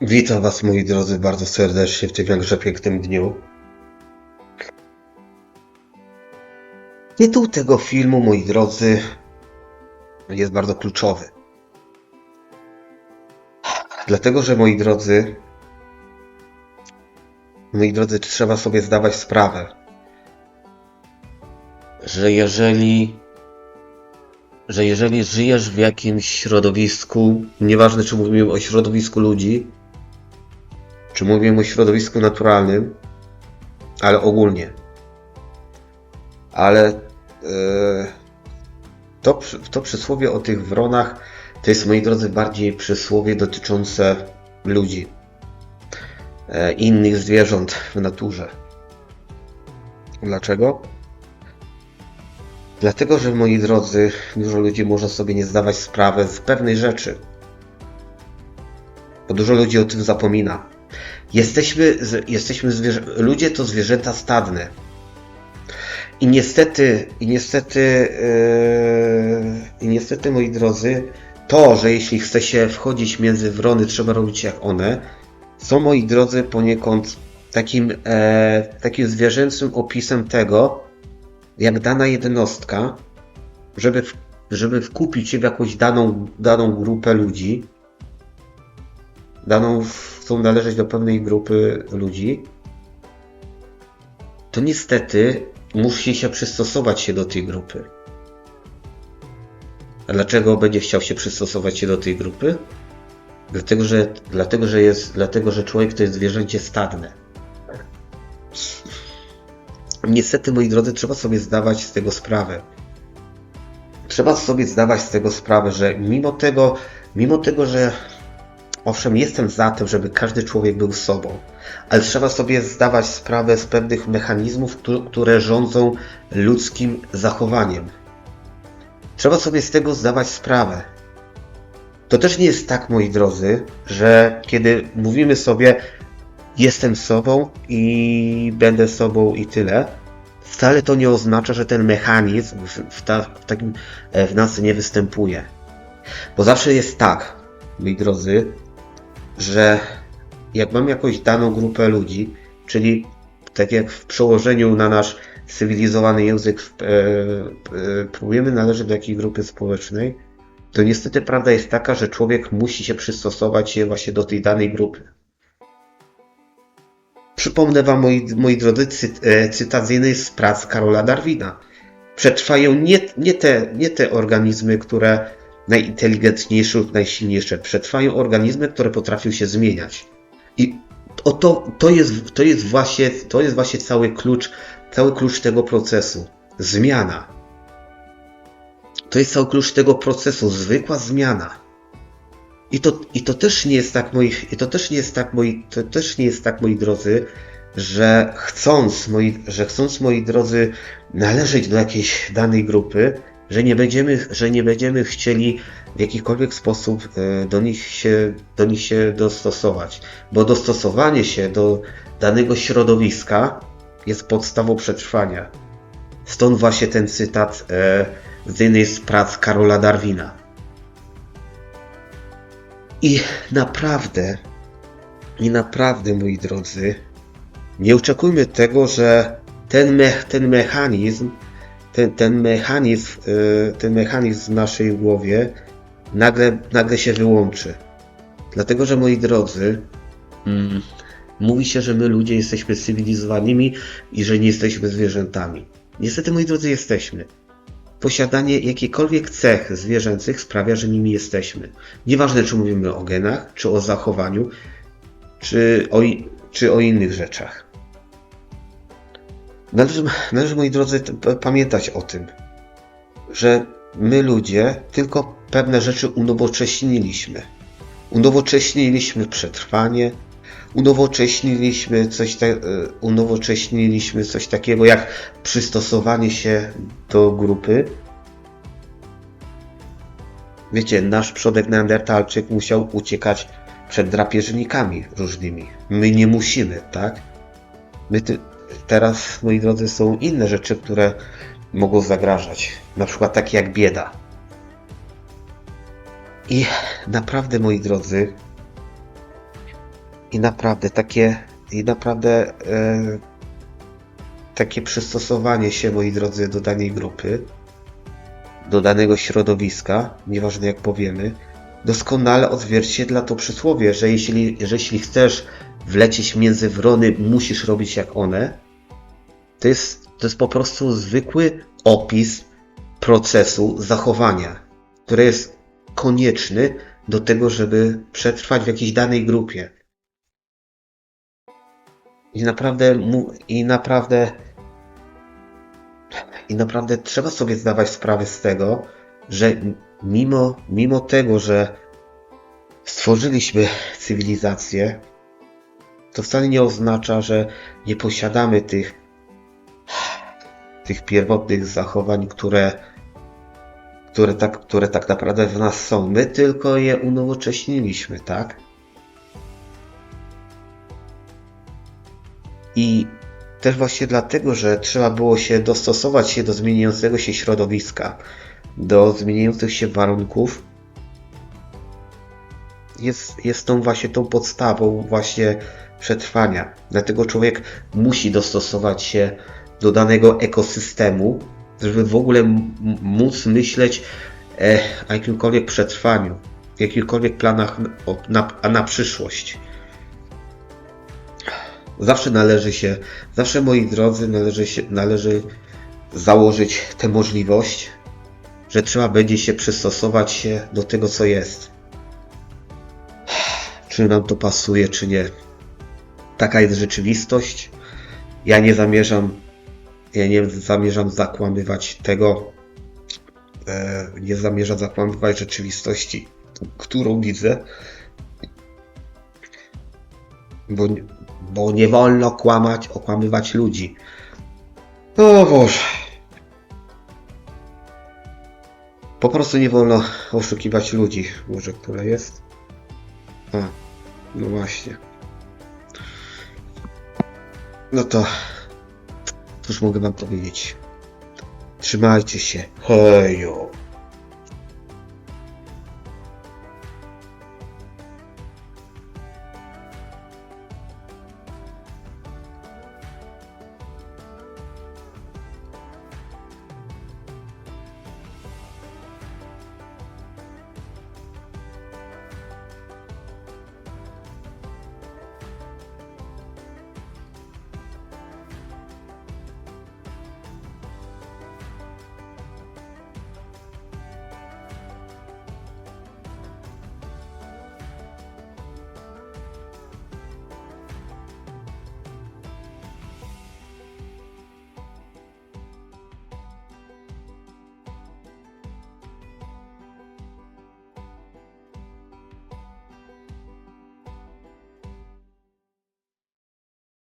Witam Was, moi drodzy, bardzo serdecznie w tym jakże pięknym dniu. Tytuł tego filmu, moi drodzy, jest bardzo kluczowy. Dlatego, że moi drodzy, moi drodzy, trzeba sobie zdawać sprawę, że jeżeli, że jeżeli żyjesz w jakimś środowisku, nieważne czy mówimy o środowisku ludzi, czy mówimy o środowisku naturalnym, ale ogólnie. Ale e, to, to przysłowie o tych wronach to jest, moi drodzy, bardziej przysłowie dotyczące ludzi, e, innych zwierząt w naturze. Dlaczego? Dlatego, że moi drodzy, dużo ludzi może sobie nie zdawać sprawy z pewnej rzeczy. Bo dużo ludzi o tym zapomina. Jesteśmy, jesteśmy ludzie to zwierzęta stadne. I niestety, i niestety, yy, i niestety, moi drodzy, to, że jeśli chce się wchodzić między wrony, trzeba robić jak one, są, moi drodzy, poniekąd takim, e, takim zwierzęcym opisem tego, jak dana jednostka, żeby, żeby wkupić się w jakąś daną, daną grupę ludzi, daną, chcą należeć do pewnej grupy ludzi, to niestety musi się przystosować się do tej grupy. A dlaczego będzie chciał się przystosować się do tej grupy? Dlatego, że, dlatego, że jest, dlatego, że człowiek to jest zwierzęcie stadne. Niestety, moi drodzy, trzeba sobie zdawać z tego sprawę. Trzeba sobie zdawać z tego sprawę, że mimo tego, mimo tego, że owszem, jestem za tym, żeby każdy człowiek był sobą, ale trzeba sobie zdawać sprawę z pewnych mechanizmów, któ- które rządzą ludzkim zachowaniem. Trzeba sobie z tego zdawać sprawę. To też nie jest tak, moi drodzy, że kiedy mówimy sobie, jestem sobą i będę sobą i tyle, wcale to nie oznacza, że ten mechanizm w, w, ta, w takim e, w nas nie występuje. Bo zawsze jest tak, moi drodzy, że jak mam jakąś daną grupę ludzi, czyli tak jak w przełożeniu na nasz cywilizowany język e, e, próbujemy należeć do jakiejś grupy społecznej, to niestety prawda jest taka, że człowiek musi się przystosować się właśnie do tej danej grupy. Przypomnę Wam, moi, moi drodzy, cy, e, cytat z jednej z prac Karola Darwina. Przetrwają nie, nie, te, nie te organizmy, które najinteligentniejsze lub najsilniejsze. Przetrwają organizmy, które potrafią się zmieniać. I o to, to, jest, to, jest właśnie, to jest właśnie cały klucz, cały klucz tego procesu. Zmiana. To jest cały klucz tego procesu, zwykła zmiana. I to, i to też nie jest tak, moi, i to też nie jest tak, moi, to też nie jest tak, moi drodzy, że chcąc, moi, że chcąc, moi drodzy, należeć do jakiejś danej grupy, że nie będziemy, że nie będziemy chcieli w jakikolwiek sposób e, do nich, się, do nich się dostosować. Bo dostosowanie się do danego środowiska jest podstawą przetrwania. Stąd właśnie ten cytat e, z jednej z prac Karola Darwina. I naprawdę, i naprawdę, moi drodzy, nie oczekujmy tego, że ten, me, ten mechanizm, ten, ten mechanizm, y, ten mechanizm w naszej głowie nagle, nagle się wyłączy. Dlatego, że moi drodzy, mm, mówi się, że my ludzie jesteśmy cywilizowanymi i że nie jesteśmy zwierzętami. Niestety, moi drodzy, jesteśmy. Posiadanie jakichkolwiek cech zwierzęcych sprawia, że nimi jesteśmy. Nieważne, czy mówimy o genach, czy o zachowaniu, czy o, czy o innych rzeczach. Należy, należy, moi drodzy, pamiętać o tym, że my ludzie tylko pewne rzeczy unowocześniliśmy. Unowocześniliśmy przetrwanie, unowocześniliśmy coś, e, unowocześniliśmy coś takiego jak przystosowanie się do grupy. Wiecie, nasz przodek neandertalczyk musiał uciekać przed drapieżnikami różnymi. My nie musimy, tak? My ty, teraz, moi drodzy, są inne rzeczy, które mogą zagrażać. Na przykład takie jak bieda. I naprawdę, moi drodzy, I naprawdę takie, i naprawdę e, takie przystosowanie się, moi drodzy, do danej grupy, do danego środowiska, nieważne jak powiemy, doskonale odzwierciedla to przysłowie, że jeśli, że jeśli chcesz wlecieć między wrony, musisz robić jak one. To jest, to jest po prostu zwykły opis procesu zachowania, który jest konieczny do tego, żeby przetrwać w jakiejś danej grupie. I naprawdę, i naprawdę, i naprawdę trzeba sobie zdawać sprawę z tego, że mimo, mimo tego, że stworzyliśmy cywilizację, to wcale nie oznacza, że nie posiadamy tych, tych pierwotnych zachowań, które, które, tak, które tak naprawdę w nas są. My tylko je unowocześniliśmy, tak? I też właśnie dlatego, że trzeba było się dostosować się do zmieniającego się środowiska, do zmieniających się warunków, jest, jest tą właśnie tą podstawą właśnie przetrwania. Dlatego człowiek musi dostosować się do danego ekosystemu, żeby w ogóle móc myśleć e, o jakimkolwiek przetrwaniu, jakichkolwiek planach na, a na przyszłość. Zawsze należy się, zawsze moi drodzy, należy, się, należy założyć tę możliwość, że trzeba będzie się przystosować się do tego, co jest. Czy nam to pasuje, czy nie. Taka jest rzeczywistość. Ja nie zamierzam, ja nie zamierzam zakłamywać tego, e, nie zamierzam zakłamywać rzeczywistości, którą widzę, bo, bo nie wolno kłamać, okłamywać ludzi. O Boże. Po prostu nie wolno oszukiwać ludzi. Może która jest? A, no właśnie. No to cóż mogę wam powiedzieć? Trzymajcie się. Hejo.